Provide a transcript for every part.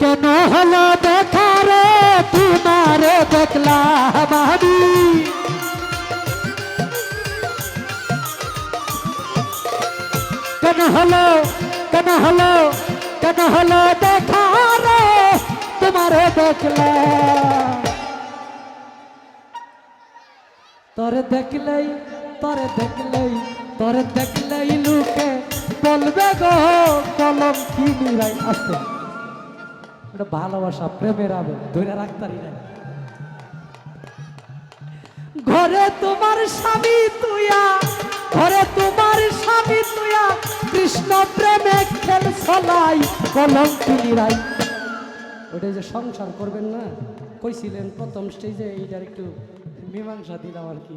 কেন হলো দেখা রে? তোমারে দেখলাম আমি। কেন হলো কেন হলো কেন হলো দেখা রে? তোমারে দেখলাম। তোরে দেখলেই তোরে দেখলেই তোরে দেখলেই লুকে বলবে গো, কলম কি নিরাই আসতে এটা ভালোবাসা, প্রেমের আবেগ, ধরে রাখতারি না ঘরে তোমার স্বামী তুইয়া, ঘরে তোমার স্বামী তুইয়া, কৃষ্ণ প্রেমে খেল চলাই কলম কি নিরাই ওটা যে সংসার করবেন না? কইছিলেন প্রথম স্টেজে এইটার একটু মীমাংসা দিলাম আর কি।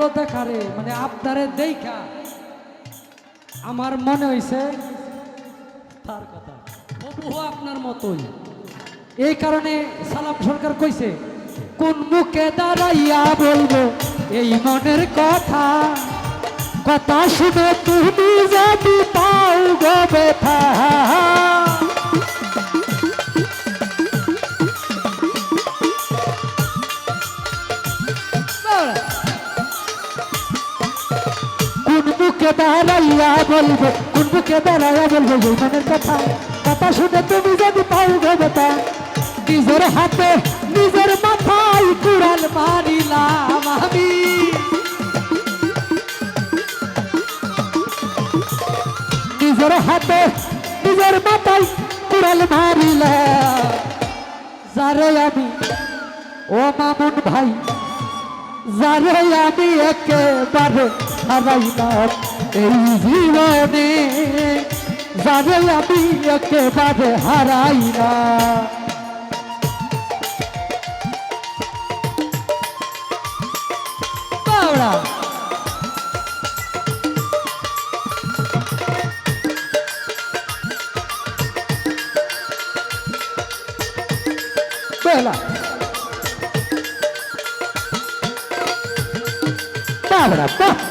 কেন হলো দেখা রে মানে আপনারে দেখা আমার মনে হইছে, তার কথা। হুবহু আপনার মতোই। এই কারণে সালাম সরকার কইছে, কোন মুখে দাঁড়াইয়া বলব এই মনের কথা? কথা শুনে তুমি যদি পাও গো ব্যথা। মুখে দাঁড়াইয়া বলব কোন মুখে দাঁড়াইয়া বলব মনের কথা। কথা শুনে তুমি যদি পাও গো নিজের হাতে, নিজের মাথায় কুড়াল মারিলাম আমি। নিজের হাতে, নিজের মাথায় কুড়াল মারিলাম। যারে আমি, ও মামুন ভাই, যারে আমি একেবারে হারাইলাম। এই জীবনে যারে আমি একেবারে হারাইলাম বাবা বেলা। বাবরা বাহ।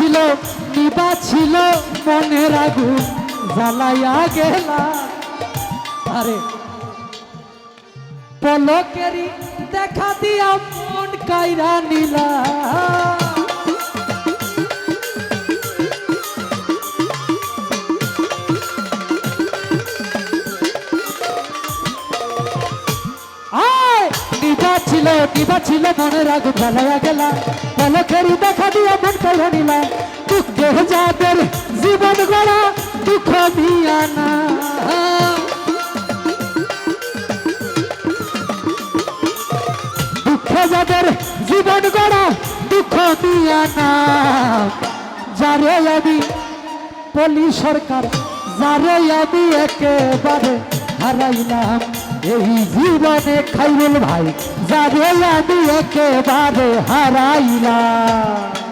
ছিল, নিবা ছিল মনের আগুন, জ্বালাইয়া গেলা। আরে পলকেরি দেখা দিয়া মন কাইরা নিলা। আয়, নিবা ছিল নিবা ছিল মনের আগুন, জ্বালাইয়া গেলা। পলকেরি দেখা দিয়া মন কাইরা নিলা দুঃখে যাদের জীবন গড়া, দুঃখ দিয়া না। দুঃখে যাদের জীবন গড়া, দুঃখ দিয়া না। যারে আমি পলি সরকার যারে আমি একেবারে হারাইলাম। এই জীবনে খাইরুল ভাই যারে আমি একেবারে হারাইলাম।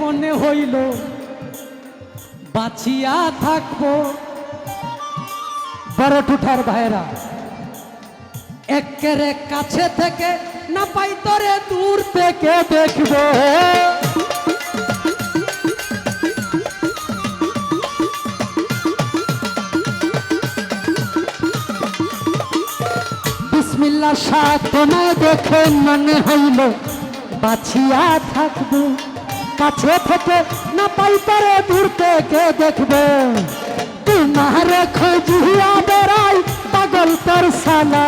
মনে হইল, বাঁচিয়া থাকব। বড় টুঠার ভাইরা একেরে কাছে থেকে না পাই তোরে দূর থেকে দেখব। বিসমিল্লা তোমায় দেখে মনে হইল বাছিয়া থাকব, কাছে থেকে না পাই পারে দূর থেকে দেখবে। তোমার খোঁজিয়া বেড়াই পাগল তোর সালা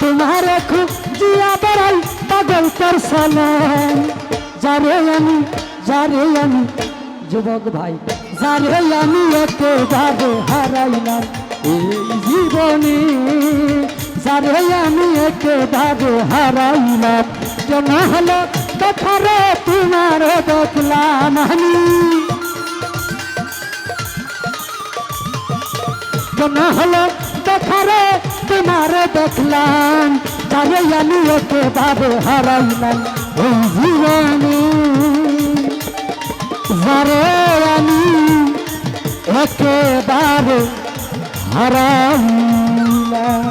তোমার খুঁজিয়া বেড়াই পাগল তোর সালা যারে আমি যারে আমি, যুবক ভাই, যারে আমি একেবারে হারাইলাম। এই জীবনে, যারে আমি একেবারে হারাইলাম। কেন হলো দেখারে তোমার দেখলাম আমি। কেন হলো দেখারে তোমার দেখলাম। যারে আমি একেবারে হারাইলাম। এই জীবনে, যারে আমি একেবারে হারাইলাম